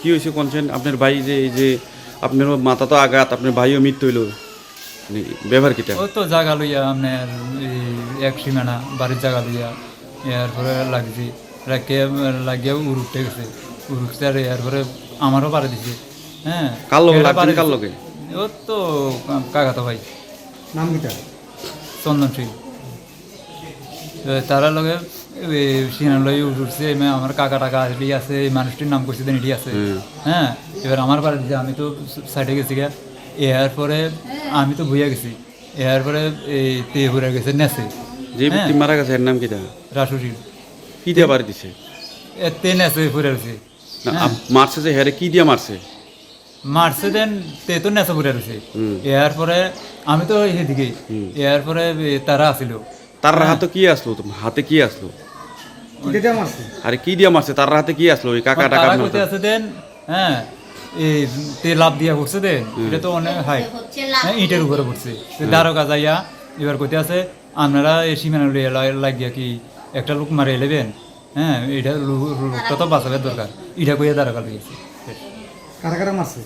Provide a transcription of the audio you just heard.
কি হয়েছে কোনছেন আপনার ভাই যে এই যে আপনার মাথা তো আঘাত আপনার ভাইও মৃত্যু হইল। মানে ব্যবহার কিটা ও তো জাগা লইয়া আপনার এই এক সীমানা বাড়ির জাগা লইয়া এরপরে লাগছি। রাখে লাগিয়ে উড়ুকতে গেছে। উড়ুকতে আর এরপরে আমারও পারে দিছে। হ্যাঁ কার লগে এরা লাগছেন পারে কার দিছে। ও তো কাকাতো ভাই। নাম কিটা চন্দন সিং। তারা লগে সিনার উঠছে আমার কাকা টাকা আসলি আছে এই মানুষটির নাম করছে দেন এটি আছে। হ্যাঁ? এবার আমার পারে দিছে আমি তো সাইডে গেছি গা এর পরে আমি তো ভুইয়া গেছি। এর পরে এই তে ঘুরে গেছে নেছে। যে ব্যক্তি মারা গেছে এর নাম কিটা রাসুসি কি দিয়ে বাড়ি দিছে? এ তে নেছে ঘুরে গেছে না, মারছে যে হেরে কি দিয়ে মারছে? মারছে দেন তে তো নেছে ঘুরে গেছে। এর পরে আমি তো সেদিকে এর পরে তারা আসিল। তার হাতে কি আসলো? তোমার হাতে কি আসলো? আরে কি দিয়ে মারছে? তার হাতে কি আসলো? ওই কাকা টাকা আছে দেন হ্যাঁ এই তে লাভ দিয়া পড়ছে দেন। এটা তো অনেক হাই। হ্যাঁ, ইটের উপরে পড়ছে। দ্বারকা যাইয়া এবার কইতে আছে আপনারা এই সীমানা লাগিয়া কি একটা লোক মারে এলেবেন হ্যাঁ এটা লোকটা তো বাঁচাবার দরকার। এটা কইয়া দ্বারকা লইয়াছে কারা কারা মারছে।